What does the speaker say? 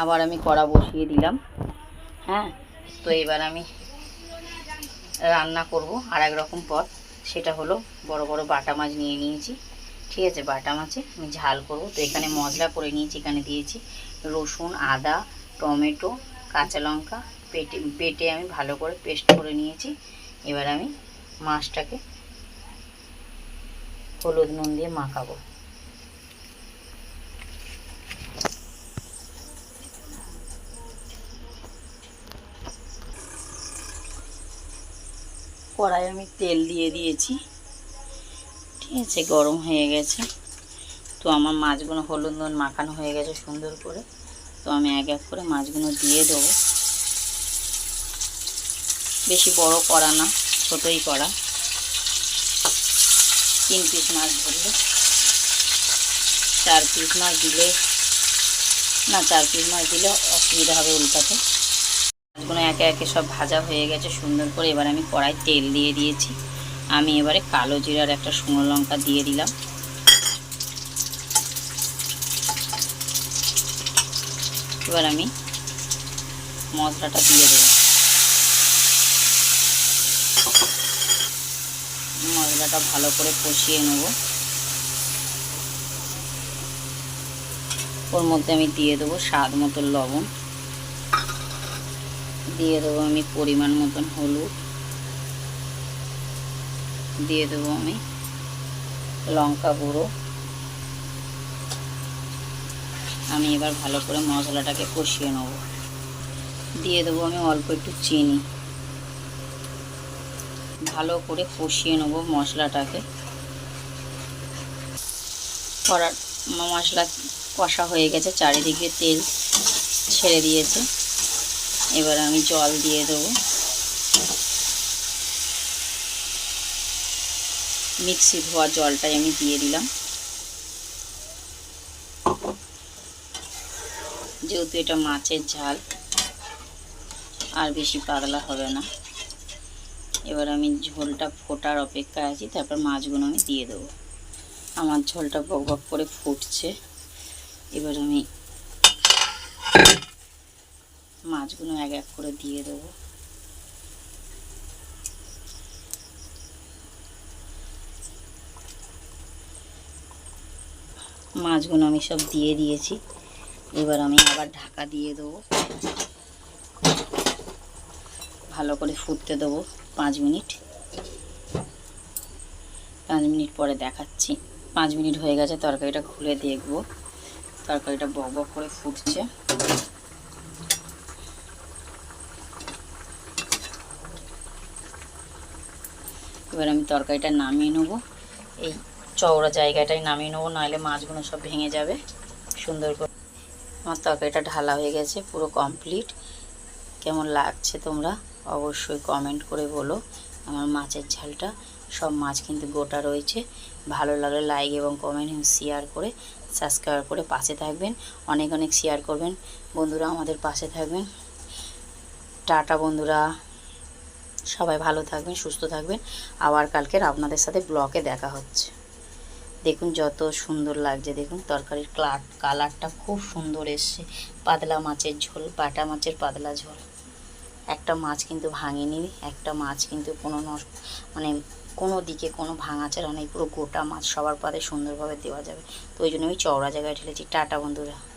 আবার আমি কড়া বসিয়ে দিলাম। হ্যাঁ তো এবার আমি রান্না করব আর এক রকম পদ। সেটা হলো বড় বড় বাটা মাছ নিয়ে নিয়েছি। ঠিক আছে, বাটা মাছে আমি ঝাল করব। তো এখানে মশলা করে নিয়েছি, এখানে দিয়েছি রসুন, আদা, টমেটো, কাঁচা লঙ্কা। পেটে পেটে আমি ভালো করে পেস্ট করে নিয়েছি। এবার আমি মাছটাকে হলুদ নুন দিয়ে মাখাবো। কড়াই আমি তেল দিয়ে দিয়েছি। ঠিক আছে, গরম হয়ে গেছে। তো আমার মাছগুলো হলুদ নুন মাখানো হয়ে গেছে সুন্দর করে। তো আমি এক এক করে মাছগুলো দিয়ে দেবো। বেশি বড় করা না, ছোটোই করা তিন পিস মাছ ধরলে। চার পিস মাছ দিলে না, চার পিস মাছ দিলে অসুবিধা হবে উল্টাতে। মাছগুলো একে একে সব ভাজা হয়ে গেছে, সুন্দর করে। এবার আমি কড়াই তেল দিয়ে দিয়েছি। আমি এবারে কালো জিরার একটা শুকনো লঙ্কা দিয়ে দিলাম। এবার আমি মশলাটা দিয়ে দেবো মশলাটা ভালো করে কষিয়ে নেব। ওর মধ্যে আমি দিয়ে দেবো স্বাদ মতো লবণ। দিয়ে দেবো আমি পরিমাণ মতন হলুদ। দিয়ে দেবো আমি লঙ্কা গুঁড়ো। আমি এবার ভালো করে মশলাটাকে কষিয়ে নেব। দিয়ে দেবো আমি অল্প একটু চিনি। ভালো করে কষিয়ে নেব মশলাটাকে। করার মশলা কষা হয়ে গেছে, চারিদিকে তেল ছেড়ে দিয়েছে। এবার আমি জল দিয়ে দেবো। মিক্সি ধোয়া জলটাই আমি দিয়ে দিলাম। যেহেতু এটা মাছের ঝাল, আর বেশি পাতলা হবে না। এবার আমি ঝোলটা ফোটার অপেক্ষায় আছি, তারপর মাছগুলো আমি দিয়ে দেবো। আমার ঝোলটা বক বক করে ফুটছে। এবার আমি মাছগুলো এক এক করে দিয়ে দেবো। মাছগুলো আমি সব দিয়ে দিয়েছি। এবার আমি আবার ঢাকা দিয়ে দেবো। ভালো করে ফুটতে দেবো পাঁচ মিনিট। পাঁচ মিনিট পরে দেখাচ্ছি। পাঁচ মিনিট হয়ে গেছে, তরকারিটা খুলে দেখব। তরকারিটা বক বক করে ফুটছে। এবার আমি তরকারিটা নামিয়ে নেব। এই চওড়া জায়গাটায় নামিয়ে নেব, নাহলে মাছগুলো সব ভেঙে যাবে। সুন্দর করে আমার তরকারিটা ঢালা হয়ে গেছে, পুরো কমপ্লিট কেমন লাগছে তোমরা অবশ্যই কমেন্ট করে বলো আমার মাছের ঝালটা। সব মাছ কিন্তু গোটা রয়েছে। ভালো লাগলে লাইক এবং কমেন্ট শেয়ার করে সাবস্ক্রাইব করে পাশে থাকবেন। অনেক অনেক শেয়ার করবেন। বন্ধুরা আমাদের পাশে থাকবেন। টাটা বন্ধুরা। সবাই ভালো থাকবেন, সুস্থ থাকবেন। আবার কালকের আপনাদের সাথে ব্লকে দেখা হচ্ছে। দেখুন যত সুন্দর লাগছে, দেখুন তরকারির ক্লাট কালারটা খুব সুন্দর এসছে। পাতলা মাছের ঝোল, বাটা মাছের পাতলা ঝোল। একটা মাছ কিন্তু ভাঙেনি, একটা মাছ কিন্তু কোনো মানে কোনো দিকে কোনো ভাঙাচারা নেই, পুরো গোটা মাছ সবার পাতে সুন্দরভাবে দেওয়া যাবে। তো ওই জন্য আমি চওড়া জায়গায় ঢেলেছি। টাটা বন্ধুরা।